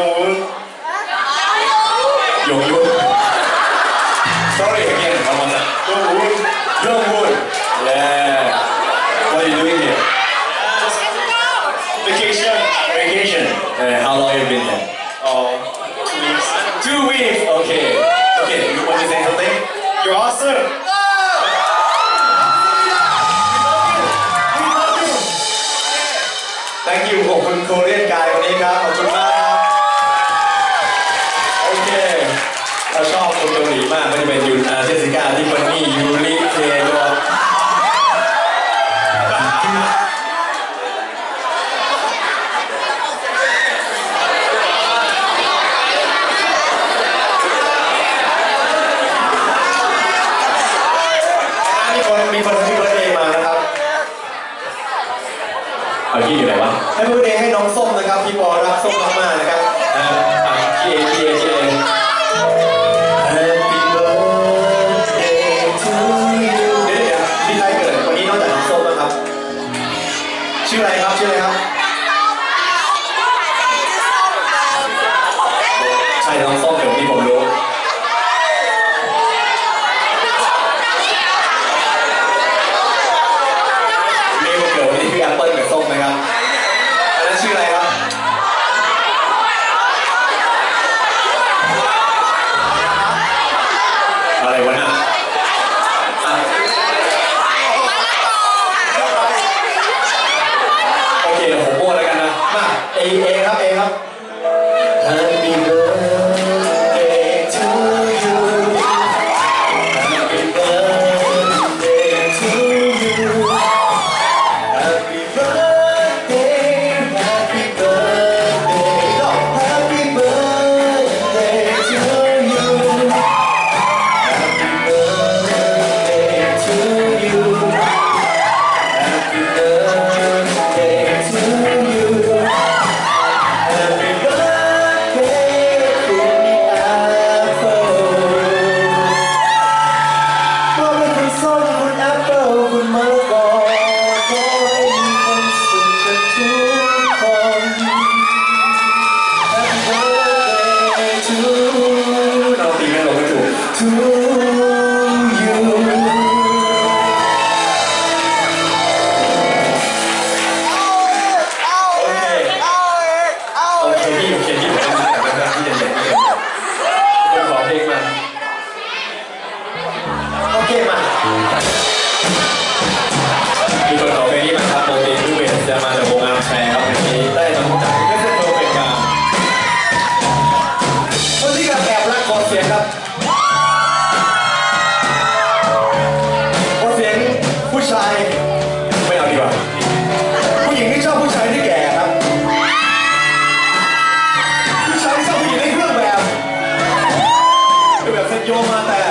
영웅은 영웅 sorry again one 영웅 영웅 yeah what are you doing here Just hanging out. vacation vacation yeah, how long have you been there oh two weeks two weeks okay okay you want to say something you're awesome Thank you Welcome, Korean guy. ขอบคุณโคเรียนกายวันนี้ครับขอบคุณมาก ให้พูดเองให้น้องส้มนะครับพี่บอรักส้มมากๆนะครับอะเชียร์เชียร์เชียร์ Happy birthday เดี๋เดี๋ยพี่ไทยเกิดวันนี้นอกจากน้ส้มแล้วครับ ชื่ออะไรครับชื่ออะไรครับ ใช่น้องส้ม มีคนของเพลงนี้มาครับโปรตีนที่เป็จะมาจากวงอาชร์ครับเพนี้ได้มาจากเจอนโปเป็นการคนที่กับแอรักขอเสียงครับขอเสียงผู้ชายไม่เอาดีกว่าผู้หญิงที่ชอบผู้ชายที่แก่ครับผู้ชายที่ชอบผู้หญิงในเครื่องแบบนเซ็นโยมาแต่